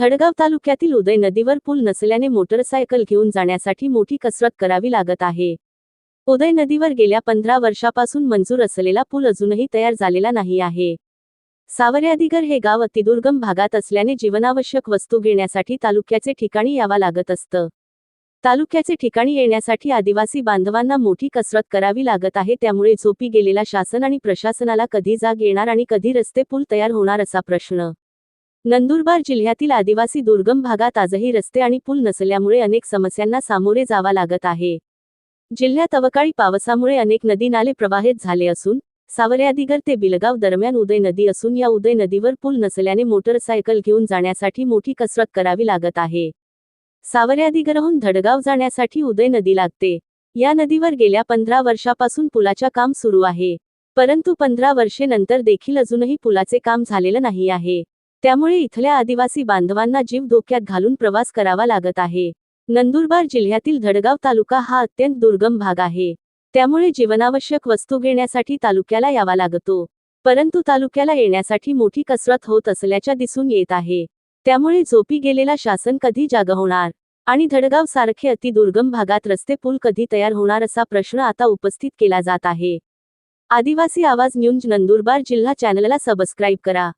धडगाव तालुक्यातील उदय नदीवर पूल नसल्याने मोटरसायकल घेऊन जाण्यासाठी मोठी कसरत करावी लागत आहे. उदय नदीवर गेल्या पंधरा वर्षापासून मंजूर असलेला पूल अजूनही तयार झालेला नाही आहे. सावर्यादिगर हे गाव अतिदुर्गम भागात असल्याने जीवनावश्यक वस्तू घेण्यासाठी तालुक्याचे ठिकाणी यावा लागत असतं. तालुक्याचे ठिकाणी येण्यासाठी आदिवासी बांधवांना मोठी कसरत करावी लागत आहे त्यामुळे झोपी गेलेला शासन आणि प्रशासनाला कधी जाग येणार आणि कधी रस्ते पूल तयार होणार असा प्रश्न. नंदुरबार जिल्ह्यातील आदिवासी दुर्गम भागात आजही रस्ते आणि पूल नसल्यामुळे अनेक समस्यांना सामोरे जावा लागत आहे. जिल्ह्यात अवकाळी पावसामुळे अनेक नदी नाले प्रवाहित झाले असून सावर्यादिगर ते बिलगाव दरम्यान उदय नदी असून या उदय नदीवर पूल नसल्याने मोटरसायकल घेऊन जाण्यासाठी मोठी कसरत करावी लागत आहे. सावर्यादिगरहून धडगाव जाण्यासाठी उदय नदी लागते. या नदीवर गेल्या पंधरा वर्षापासून पुलाच्या काम सुरू आहे. परंतु पंधरा वर्षे नंतर देखील अजूनही पुलाचे काम झालेलं नाही आहे. त्यामुळे इथल्या आदिवासी बांधवांना जीव धोक्यात घालून प्रवास करावा लागत आहे. नंदुरबार जिल्ह्यातील धडगाव तालुका हा अत्यंत दुर्गम भाग आहे. त्यामुळे जीवनावश्यक वस्तू घेण्यासाठी तालुक्याला यावा लागतो. परंतु तालुक्याला येण्यासाठी मोठी कसरत होत असल्याच्या दिसून येत आहे. त्यामुळे झोपी गेलेला शासन कधी जाग होणार? आणि धडगाव सारखे अतिदुर्गम भागात रस्ते पूल कधी तयार होणार असा प्रश्न आता उपस्थित केला जात आहे. आदिवासी आवाज न्यूज नंदुरबार जिल्हा चॅनलला सबस्क्राईब करा.